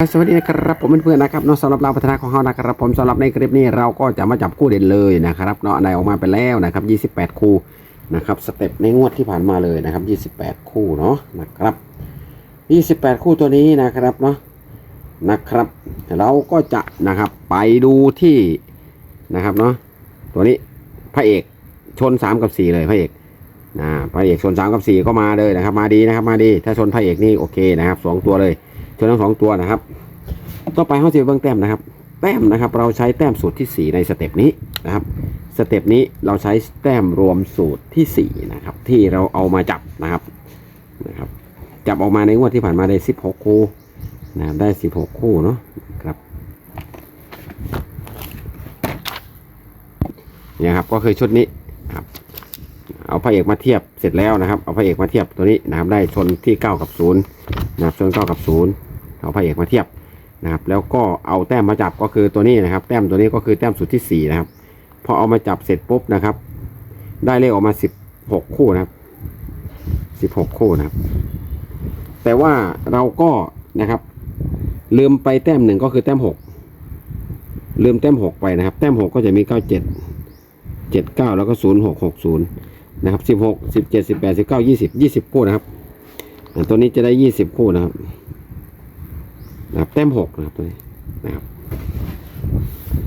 สวัสดีนะครับผมเพื่อนๆนะครับเนาะสำหรับเราพัฒนาของเรานะครับผมสำหรับในคลิปนี้เราก็จะมาจับคู่เด่นเลยนะครับเนาะในออกมาไปแล้วนะครับ 28 คู่นะครับสเต็ปในงวดที่ผ่านมาเลยนะครับ 28 คู่เนาะนะครับ 28 คู่ตัวนี้นะครับเนาะนะครับ เราก็จะนะครับไปดูที่นะครับเนาะตัวนี้พระเอกชน 3 กับ 4 เลยพระเอกนะพระเอกชน 3 กับ 4 ก็มาเลยนะครับ มาดีนะครับมาดีถ้าชนพระเอกนี่โอเคนะครับสองตัวเลย ชนทั้งสองตัวนะครับ ต่อไปเขาจะเบิ้งแต้มนะครับ แต้มนะครับ เราใช้แต้มสูตรที่ 4 ในสเต็ปนี้นะครับ สเต็ปนี้เราใช้แต้มรวมสูตรที่ 4 นะครับ ที่เราเอามาจับนะครับนะครับ จับออกมาในงวดที่ผ่านมาได้ 16 คู่นะครับได้ 16 คู่เนาะครับเนี่ยครับก็คือชุดนี้ครับเอาพระเอกมาเทียบเสร็จแล้วนะครับ เอาพระเอกมาเทียบตัวนี้นะครับได้ชนที่ 9 กับ0นะครับชน9กับ0 เอาพระเอกมาเทียบนะครับ แล้วก็เอาแต้มมาจับก็คือตัวนี้นะครับ แต้มตัวนี้ก็คือแต้มสุดที่ 4 นะครับพอเอามาจับเสร็จปุ๊บนะครับ ได้เลขออกมา 16 คู่นะครับ 16 คู่นะครับ แต่ว่าเราก็นะครับ ลืมไปแต้มหนึ่งก็คือแต้ม 6 ลืมแต้ม 6 ไปนะครับ แต้ม 6 ก็จะมี 97 79 แล้วก็ 0660 นะครับ 16 17 18 19 20 20 คู่นะครับ ตัวนี้จะได้ 20 คู่นะครับ นะครับแต้ม6นะครับตัวนี้นะครับ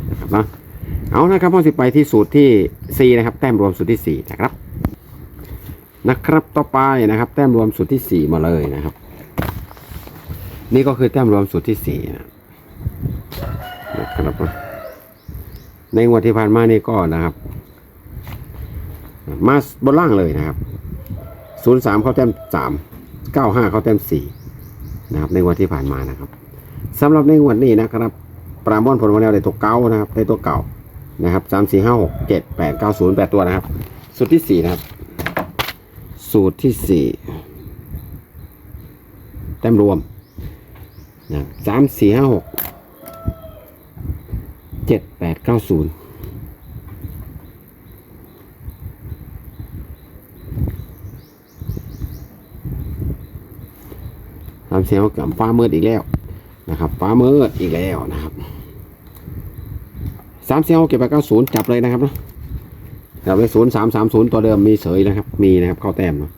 นะครับเนาะเอานะครับพอสิไปที่สูตรที่ 4 นะครับ แต้มรวมสูตรที่ 4 นะครับ นะครับต่อไปนะครับ แต้มรวมสูตรที่ 4 มาเลยนะครับ นี่ก็คือแต้มรวมสูตรที่4นะนะครับในงวดที่ผ่านมานี่ก็นะครับ มาบนล่างเลยนะครับศูนย์สามเข้าแต้มสามเก้าห้าเข้าแต้มสี่นะครับ ในงวันที่ผ่านมานะครับ สำหรับในงวดนี้นะครับปราโมอนผลมาแล้วได้ตัวเก้านะครับได้ตัวเก่านะครับสามสี่ห้าหกเจ็ดแปดเก้าศูนย์แปดตัวนะครับ สูตรที่สี่นะครับ สูตรที่สี่แต้มรวมนะสามสี่ห้าหกเจ็ดแปดเก้าศูนย์สามสี่ห้าหกกับฟ้ามืดอีกแล้ว นะครับฟ้ามืดอีกแล้วนะครับสามสี่ห้าหกเจ็ดแปเก้าศูนย์จับเลยนะครับนะจับเลยศูนย์สามสามศูนย์ตัวเดิมมีเสยนะครับ มีนะครับเข้าแต้มเนาะ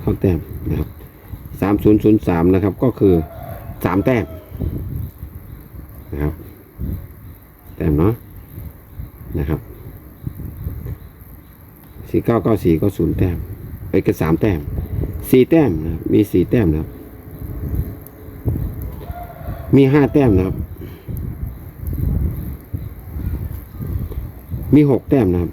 เข้าแต้มนะครับสามศูนย์ศูนย์สามนะครับ ก็คือสามแต้มนะครับ แต้มเนาะนะครับสี่เก้าเก้าสี่ก็ศูนย์แต้มไปก็สามแต้มสี่แต้มนะมีสี่แต้มนะครับ มีห้าแต้มนะครับ มีหกแต้มนะครับ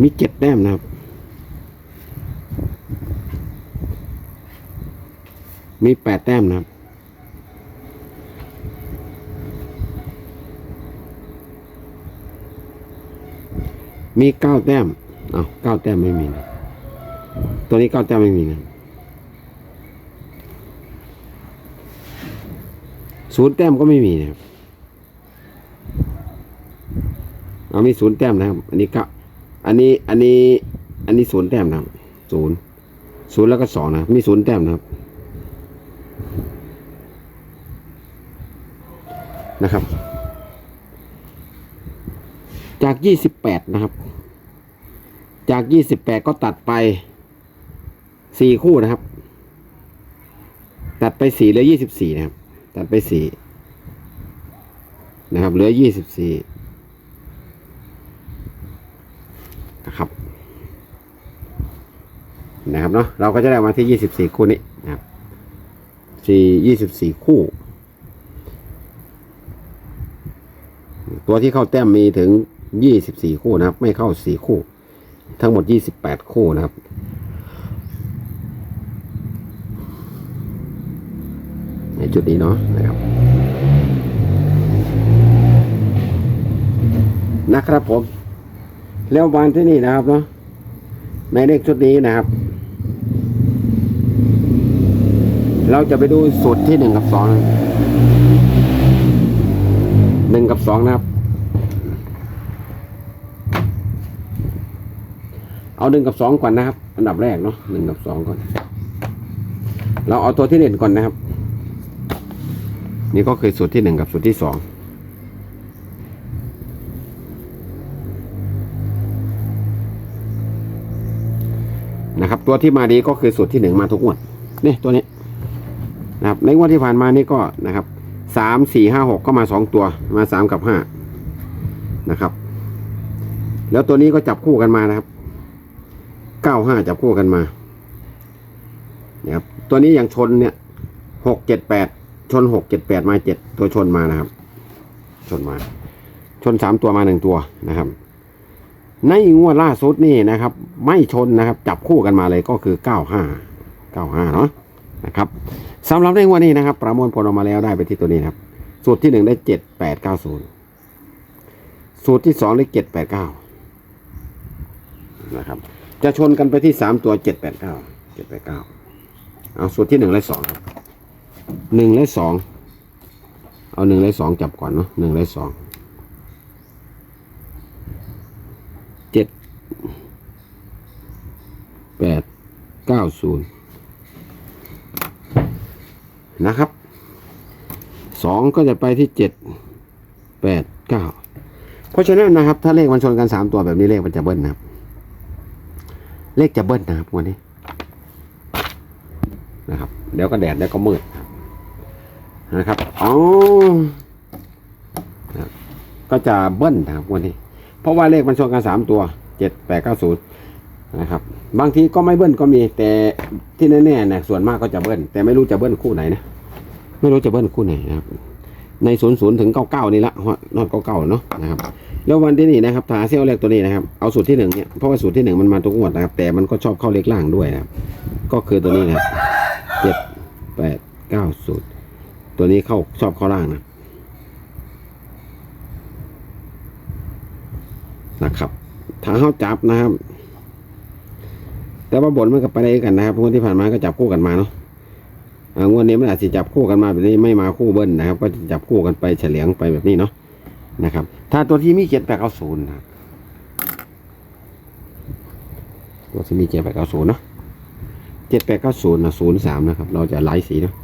มีเจ็ดแต้มนะครับ มีแปดแต้มนะครับ มีเก้าแต้มอ้าวเก้าแต้มไม่มีนะ ตัวนี้เก้าแต้มไม่มีนะศูนย์แต้มก็ไม่มีนะครับเอามีศูนย์แต้มนะครับ อันนี้ก้าอันนี้อันนี้ อันนี้ศูนย์แต้มนะครับศูนย์ศูนย์แล้วก็สองนะมีศูนย์แต้มนะครับ นะครับ จากยี่สิบแปดนะครับ จากยี่สิบแปดก็ตัดไป สี่คู่นะครับ ตัดไปสี่เหลือยี่สิบสี่นะครับ ตัดไปสี่นะครับ เหลือยี่สิบสี่นะครับ นะครับเนาะเราก็จะได้มาที่ยี่สิบสี่คู่นี้นะครับสี่ยี่สิบสี่คู่ ตัวที่เข้าแต้มมีถึงยี่สิบสี่คู่นะครับ ไม่เข้าสี่คู่ ทั้งหมดยี่สิบแปดคู่นะครับ ใน จุดนี้เนาะนะครับนะครับผม แล้ววันที่นี่นะครับเนาะในเลขชุดนี้นะครับ เราจะไปดูสูตรที่หนึ่งกับสองหนึ่งกับสองนะครับ เอาหนึ่งกับสองก่อนนะครับ อันดับแรกเนาะหนึ่งกับสองก่อน เราเอาตัวที่เด่นก่อนนะครับ นี่ก็คือสูตรที่หนึ่งกับสูตรที่สองนะครับ ตัวที่มาดีก็คือสูตรที่หนึ่งมาทุกงวดนี่ตัวนี้นะครับ ในงวดที่ผ่านมานี่ก็นะครับสามสี่ห้าหกก็มาสองตัวมาสามกับห้านะครับ แล้วตัวนี้ก็จับคู่กันมานะครับเก้าห้าจับคู่กันมานะครับตัวนี้อย่างชนเนี่ยหกเจ็ดแปด ชนหกเจ็ดแปดมาเจ็ดตัวชนมานะครับ ชนมา ชนสามตัวมาหนึ่งตัวนะครับ ในงวดล่าสุดนี่นะครับ ไม่ชนนะครับ จับคู่กันมาเลยก็คือเก้าห้าเก้าห้าเนาะนะครับสำหรับในงวดนี้นะครับ ประมวลผลออกมาแล้วได้ไปที่ตัวนี้ครับ สูตรที่หนึ่งได้เจ็ดแปดเก้าศูนย์สูตรที่สองได้เจ็ดแปดเก้านะครับ จะชนกันไปที่สามตัวเจ็ดแปดเก้าเจ็ดแปดเก้าเอาสูตรที่หนึ่งและสองครับ หนึ่งและสองเอาหนึ่งและสองจับก่อนเนาะหนึ่งและสองเจ็ดแปดเก้าศูนย์นะครับสองก็จะไปที่เจ็ดแปดเก้าเพราะฉะนั้นนะครับ ถ้าเลขมันชนกันสามตัวแบบนี้เลขมันจะเบิ้ลนะครับ เลขจะเบิ้ลนะครับวันนี้นะครับ เดี๋ยวก็แดดเดี๋ยวก็มืดครับ นะครับอ๋อก็จะเบิ้ลนะครับวันนี้ เพราะว่าเลขมันชนกันสามตัวเจ็ดแปดเก้าศูนย์นะครับ บางทีก็ไม่เบิ้ลก็มี แต่ที่แน่ๆนะส่วนมากก็จะเบิ้ลแต่ไม่รู้จะเบิ้ลคู่ไหนนะไม่รู้จะเบิ้ลคู่ไหนนะครับ ในศูนย์ศูนย์ถึงเก้าเก้านี่ละนอดเก้าเก้าเนาะนะครับแล้ววันที่นี่นะครับถ้าเซี่ยวเลขตัวนี้นะครับเอาสูตรที่หนึ่งเนี่ยเพราะว่าสูตรที่หนึ่งมันมาทุกงวดนะครับ แต่มันก็ชอบเข้าเลขล่างด้วยนะครับก็คือตัวนี้นะครับเจ็ดแปดเก้าสูตร ตัวนี้เข้าชอบเข้าล่างนะนะครับ ถ้าเข้าจับนะครับ แต่ว่าบนมันก็ไปได้กันนะครับงวดที่ผ่านมาก็จับคู่กันมาเนาะอ่างวดนี้มันอาจจะจับคู่กันมาแบบนี้ไม่มาคู่เบิ้ลนะครับ ก็จะจับคู่กันไปเฉลียงไปแบบนี้เนาะนะครับ ถ้าตัวที่มีเจ็ดแปดเก้าศูนย์นะตัวที่มีเจ็ดแปดเก้าศูนย์เนาะเจ็ดแปดเก้าศูนย์นะศูนย์สามนะครับ เราจะไล่สีเนาะ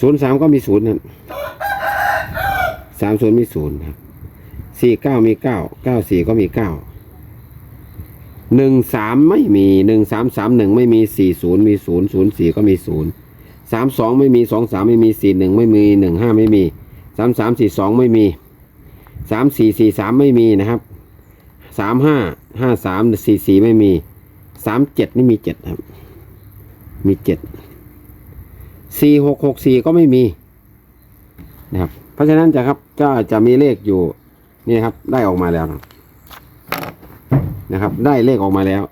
ศูนย์สามก็มีศูนย์นะสามศูนย์มีศูนย์ครับสี่เก้ามีเก้าเก้าสี่ก็มีเก้าหนึ่งสามไม่มีหนึ่งสามสามหนึ่งไม่มีสี่ศูนย์มีศูนย์ศูนย์สี่ก็มีศูนย์สามสองไม่มีสองสามไม่มีสี่หนึ่งไม่มีหนึ่งห้าไม่มีสามสามสี่สองไม่มีสามสี่สี่สามไม่มีนะครับสามห้าห้าสามสี่สี่ไม่มีสามเจ็ดนี่มีเจ็ดครับ มีเจ็ด สี่หกหกสี่ก็ไม่มีนะครับ เพราะฉะนั้นจะครับก็จะมีเลขอยู่นี่ครับ ได้ออกมาแล้วนะครับ ได้เลขออกมาแล้ว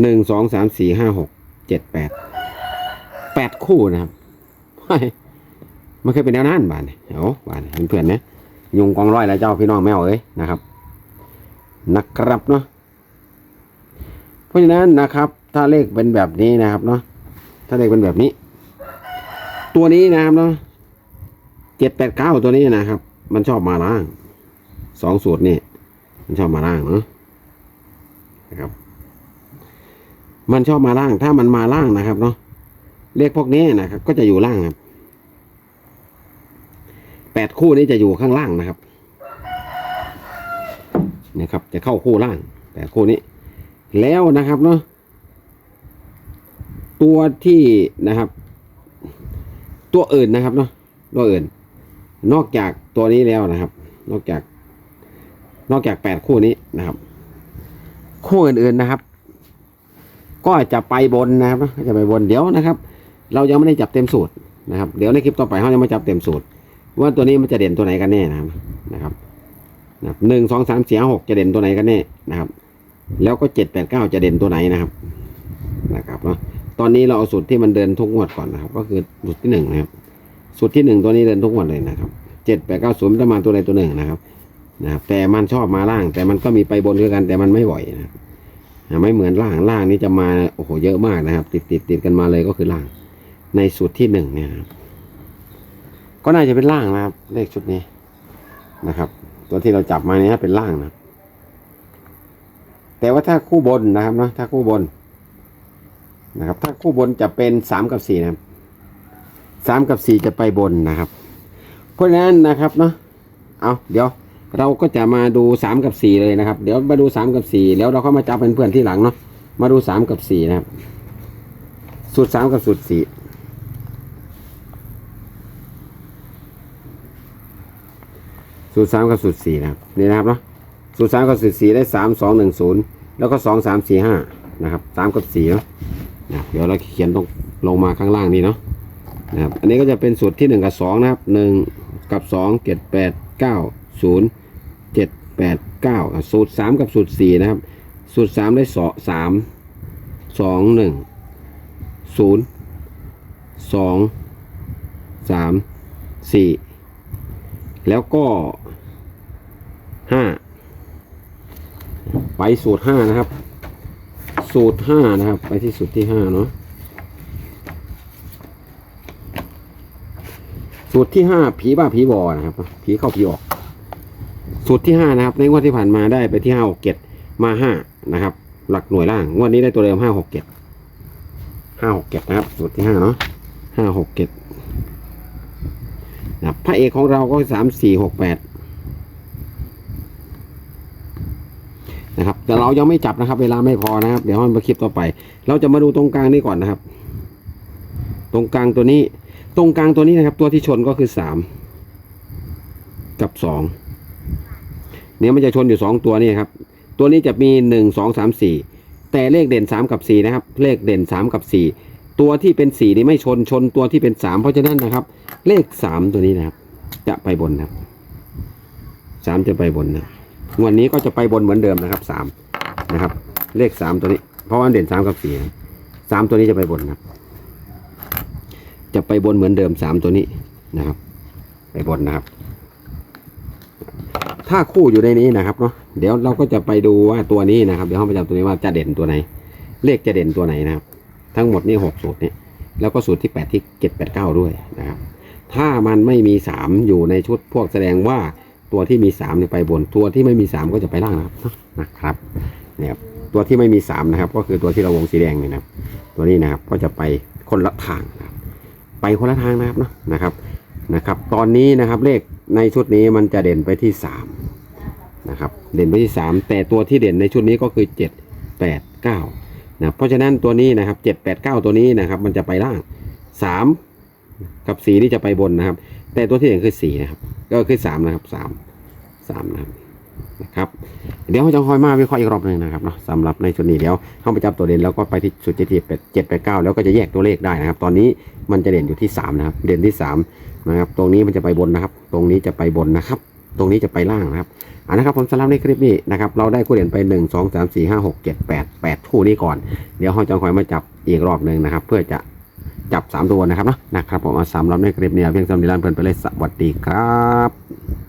หนึ่งสองสามสี่ห้าหกเจ็ดแปดแปดคู่นะครับมันเคยเป็นแนวนั้นบ้านเนี่ยโอ้บ้านเพื่อนๆเนี่ยยุงกองร้อยแล้วเจ้าพี่น้องแมวเอ้ยนะครับนะครับเนาะเพราะฉะนั้นนะครับ ถ้าเลขเป็นแบบนี้นะครับเนาะถ้าเลขเป็นแบบนี้ ตัวนี้นะครับเนาะเจ็ดแปดเก้าตัวนี้นะครับ มันชอบมาล่างสองสูตรนี่มันชอบมาล่างเนาะนะครับ มันชอบมาล่าง ถ้ามันมาล่างนะครับเนาะเลขพวกนี้นะครับ ก็จะอยู่ล่างครับแปดคู่นี้จะอยู่ข้างล่างนะครับนี่ยครับ จะเข้าคู่ล่างแปดคู่นี้ แล้วนะครับเนาะตัวที่นะครับ ตัวอื่นนะครับเนาะตัวอื่น นอกจากตัวนี้แล้วนะครับ นอกจาก นอกจากแปดคู่นี้นะครับ คู่อื่นๆนะครับ ก็จะไปบนนะครับก็จะไปบนเดี๋ยวนะครับ เรายังไม่ได้จับเต็มสูตรนะครับ เดี๋ยวในคลิปต่อไปเราจะมาจับเต็มสูตร ว่าตัวนี้มันจะเด่นตัวไหนกันแน่นะครับนะครับหนึ่งสองสามสี่หกจะเด่นตัวไหนกันแน่นะครับ แล้วก็เจ็ดแปดเก้าจะเด่นตัวไหนนะครับ นะครับเนาะ ตอนนี้เราเอาสูตรที่มันเดินทุกงวดก่อนนะครับ ก็คือสูตรที่หนึ่งนะครับ สูตรที่หนึ่งตัวนี้เดินทุกงวดเลยนะครับเจ็ดแปดเก้าศูนย์จะมาตัวใดตัวหนึ่งนะครับ นะครับ แต่มันชอบมาล่าง แต่มันก็มีไปบนด้วยกัน แต่มันไม่บ่อยนะไม่เหมือนล่างล่างนี้จะมาโอ้โหเยอะมากนะครับ ติดติดติดกันมาเลยก็คือล่าง ในสูตรที่หนึ่งเนี่ยครับก็น่าจะเป็นล่างนะครับ เลขชุดนี้นะครับ ตัวที่เราจับมาเนี้เป็นล่างนะแต่ว่าถ้าคู่บนนะครับเนาะถ้าคู่บน นะครับ ถ้าคู่บนจะเป็นสามกับสี่นะครับสามกับสี่จะไปบนนะครับ เพราะฉะนั้นนะครับเนาะเอาเดี๋ยวเราก็จะมาดูสามกับสี่เลยนะครับ เดี๋ยวมาดูสามกับสี่แล้วเราก็มาจับเป็นเพื่อนที่หลังเนาะมาดูสามกับสี่นะครับ สูตรสามกับสูตรสี่สูตรสามกับสูตรสี่นะครับนี่นะครับเนาะสูตรสามกับสูตรสี่ได้สามสองหนึ่งศูนย์แล้วก็สองสามสี่ห้านะครับสามกับสี่เนาะ นะเดี๋ยวเราเขียนตรงลงมาข้างล่างนี่เนาะนะครับอันนี้ก็จะเป็นสูตรที่หนึ่งกับสองนะครับหนึ่งกับสองเจ็ดแปดเก้าศูนย์เจ็ดแปดเก้าสูตรสามกับสูตรสี่นะครับ สูตรสามได้สองสามสองหนึ่งศูนย์สองสามสี่แล้วก็ห้าไปสูตรห้านะครับ สูตรห้านะครับ ไปที่สูตรที่ห้าเนาะสูตรที่ห้าผีบ้าผีบอนะครับผีเข้าผีออก สูตรที่ห้านะครับ ในงวดที่ผ่านมาได้ไปที่ห้าหกเจ็ดมาห้านะครับ หลักหน่วยล่างงวดนี้ได้ตัวเดิมห้าหกเจ็ดห้าหกเจ็ดนะครับ สูตรที่ห้าเนาะห้าหกเจ็ดนะพระเอกของเราก็สามสี่หกแปด นะครับ แต่เรายังไม่จับนะครับ เวลาไม่พอนะครับ เดี๋ยวมันมาคลิปต่อไป เราจะมาดูตรงกลางนี่ก่อนนะครับ ตรงกลางตัวนี้ ตรงกลางตัวนี้นะครับ ตัวที่ชนก็คือสามกับสองเนี่ยมันจะชนอยู่สองตัวนี่ครับ ตัวนี้จะมีหนึ่งสองสามสี่แต่เลขเด่นสามกับสี่นะครับ เลขเด่นสามกับสี่ตัวที่เป็นสี่นี่ไม่ชนชนตัวที่เป็นสามเพราะฉะนั้นนะครับ เลขสามตัวนี้นะครับ จะไปบนนะครับสามจะไปบนนะ วันนี้ก็จะไปบนเหมือนเดิมนะครับสามนะครับ เลขสามตัวนี้ เพราะว่าเด่นสามกับสี่สามตัวนี้จะไปบนนะครับจะไปบนเหมือนเดิมสามตัวนี้นะครับ ไปบนนะครับ ถ้าคู่อยู่ในนี้นะครับเนาะเดี๋ยวเราก็จะไปดูว่าตัวนี้นะครับ เดี๋ยวห้องประจำตัวนี้ว่าจะเด่นตัวไหน เลขจะเด่นตัวไหนนะครับ ทั้งหมดนี่หกสูตรเนี่ยแล้วก็สูตรที่แปดที่เจ็ดแปดเก้าด้วยนะครับ ถ้ามันไม่มีสามอยู่ในชุดพวกแสดงว่า ตัวที่มีสามเนี่ยไปบน ตัวที่ไม่มีสามก็จะไปล่างนะครับนะครับเนี่ยครับตัวที่ไม่มีสามนะครับ ก็คือตัวที่เราวงสีแดงเนี่ยนะครับ ตัวนี้นะครับก็จะไปคนละทางนะครับไปคนละทางนะครับเนาะนะครับนะครับ ตอนนี้นะครับเลขในชุดนี้มันจะเด่นไปที่สามนะครับเด่นไปที่สามแต่ตัวที่เด่นในชุดนี้ก็คือเจ็ดแปดเก้านะเพราะฉะนั้นตัวนี้นะครับเจ็ดแปดเก้าตัวนี้นะครับ มันจะไปล่างสาม กับสีนี่จะไปบนนะครับ แต่ตัวที่เด่นคือสีนะครับ ก็คือสามนะครับสามสามนะครับนะครับ เดี๋ยวเราจะคอยมาวิเคราะห์อีกรอบหนึ่งนะครับเนาะสำหรับในชุดนี้เดี๋ยวเข้าไปจับตัวเด่นแล้วก็ไปที่สุดเจ็ดเจ็ดเจ็ดแปดเก้าแล้วก็จะแยกตัวเลขได้นะครับ ตอนนี้มันจะเด่นอยู่ที่สามนะครับ เด่นที่สามนะครับ ตรงนี้มันจะไปบนนะครับ ตรงนี้จะไปบนนะครับ ตรงนี้จะไปล่างนะครับอ่านะครับผมสำหรับในคลิปนี้นะครับเราได้คู่เด่นไปหนึ่งสองสามสี่ห้าหกเจ็ดแปดแปดคู่นี้ก่อน เดี๋ยวเราจะคอยมาจับอีกรอบหนึ่งนะครับ เพื่อจะ จับสามตัวนะครับเนาะนะครับผมเอาสามรอบในคลิปนี้เพียงสำหรับนิรันเพื่อนไปเลยสวัสดีครับ